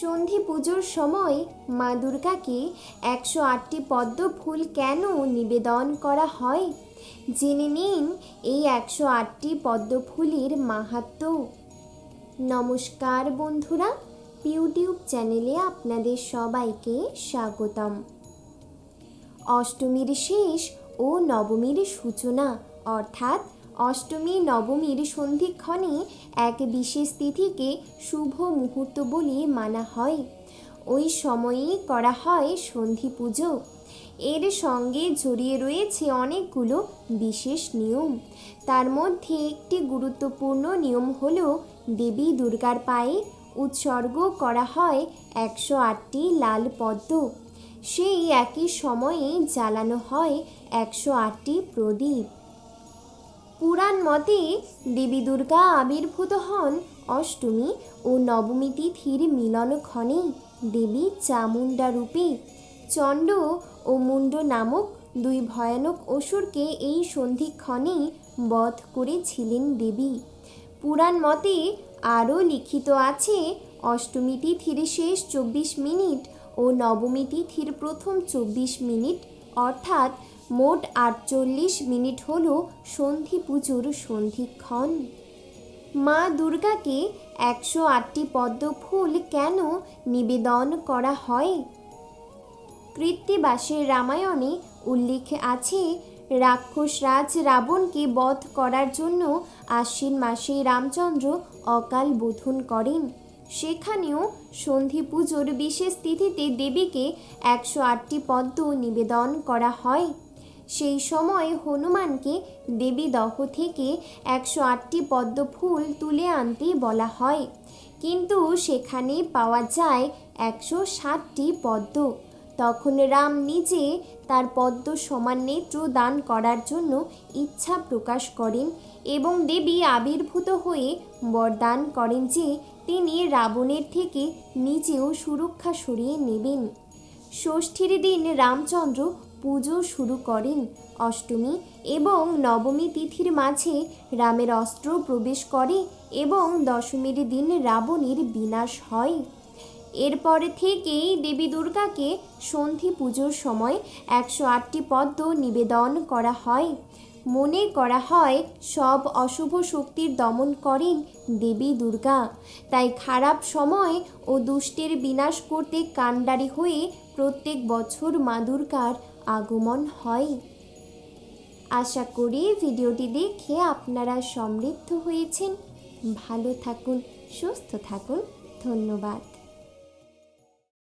সন্ধি পুজোর সময় মা দুর্গাকে একশো আটটি পদ্ম ফুল কেন নিবেদন করা হয়? জেনে নিন এই একশো আটটি পদ্ম ফুলের মাহাত্ম্য নমস্কার বন্ধুরা, ইউটিউব চ্যানেলে আপনাদের সবাইকে স্বাগতম। অষ্টমীর শেষ ও নবমীর সূচনা, অর্থাৎ অষ্টমী, নবমীর সন্ধিক্ষণে এক বিশেষ তিথিকে শুভ মুহূর্ত বলে মানা হয়। ওই সময়েই করা হয় সন্ধি পুজো। এর সঙ্গে জড়িয়ে রয়েছে অনেকগুলো বিশেষ নিয়ম। তার মধ্যে একটি গুরুত্বপূর্ণ নিয়ম হল দেবী দুর্গার পায়ে উৎসর্গ করা হয় একশো আটটি লাল পদ্ম। সেই একই সময়ে জ্বালানো হয় একশো আটটি প্রদীপ। পুরাণ মতে দেবী দুর্গা আবির্ভূত হন অষ্টমী ও নবমী তিথির মিলনক্ষণে দেবী চামুণ্ডা রূপে। চণ্ড ও মুন্ড নামক দুই ভয়ানক অসুরকে এই সন্ধিক্ষণে বধ করেছিলেন দেবী। পুরাণ মতে আরও লিখিত আছে, অষ্টমী তিথির শেষ চব্বিশ মিনিট ও নবমী তিথির প্রথম চব্বিশ মিনিট, অর্থাৎ মোট আটচল্লিশ মিনিট হল সন্ধি পুজোর সন্ধিক্ষণ। মা দুর্গাকে একশো আটটি পদ্ম ফুল কেন নিবেদন করা হয়? কৃত্তিবাসের রামায়ণে উল্লেখ আছে রাক্ষসরাজ রাবণকে বধ করার জন্য আশ্বিন মাসে রামচন্দ্র অকাল বোধন করেন। সেখানেও সন্ধি পুজোর বিশেষ তিথিতে দেবীকে একশো আটটি পদ্ম নিবেদন করা হয়। সেই সময় হনুমানকে দেবী দহ থেকে একশো আটটি পদ্ম ফুল তুলে আনতে বলা হয়। কিন্তু সেখানে পাওয়া যায় একশো ষাটটি পদ্ম। তখন রাম নিজে তার পদ্ম সমান নেত্র দান করার জন্য ইচ্ছা প্রকাশ করেন এবং দেবী আবির্ভূত হয়ে বরদান করেন যে তিনি রাবণের থেকে নিজেও সুরক্ষা সরিয়ে নেবেন। ষষ্ঠীর দিন রামচন্দ্র পুজো শুরু করেন অষ্টমী এবং নবমী তিথির মাঝে রামের অস্ত্র প্রবেশ করে এবং দশমীর দিন রাবণের বিনাশ হয়। এরপর থেকেই দেবী দুর্গাকে সন্ধি পুজোর সময় একশো আটটি পদ্ম নিবেদন করা হয়। মনে করা হয়, সব অশুভ শক্তির দমন করেন দেবী দুর্গা। তাই খারাপ সময় ও দুষ্টের বিনাশ করতে কাণ্ডারি হয়ে প্রত্যেক বছর মা দুর্গার আগমন হয়। আশা করি ভিডিওটি দেখে আপনারা সমৃদ্ধ হয়েছেন। ভালো থাকুন সুস্থ থাকুন। ধন্যবাদ।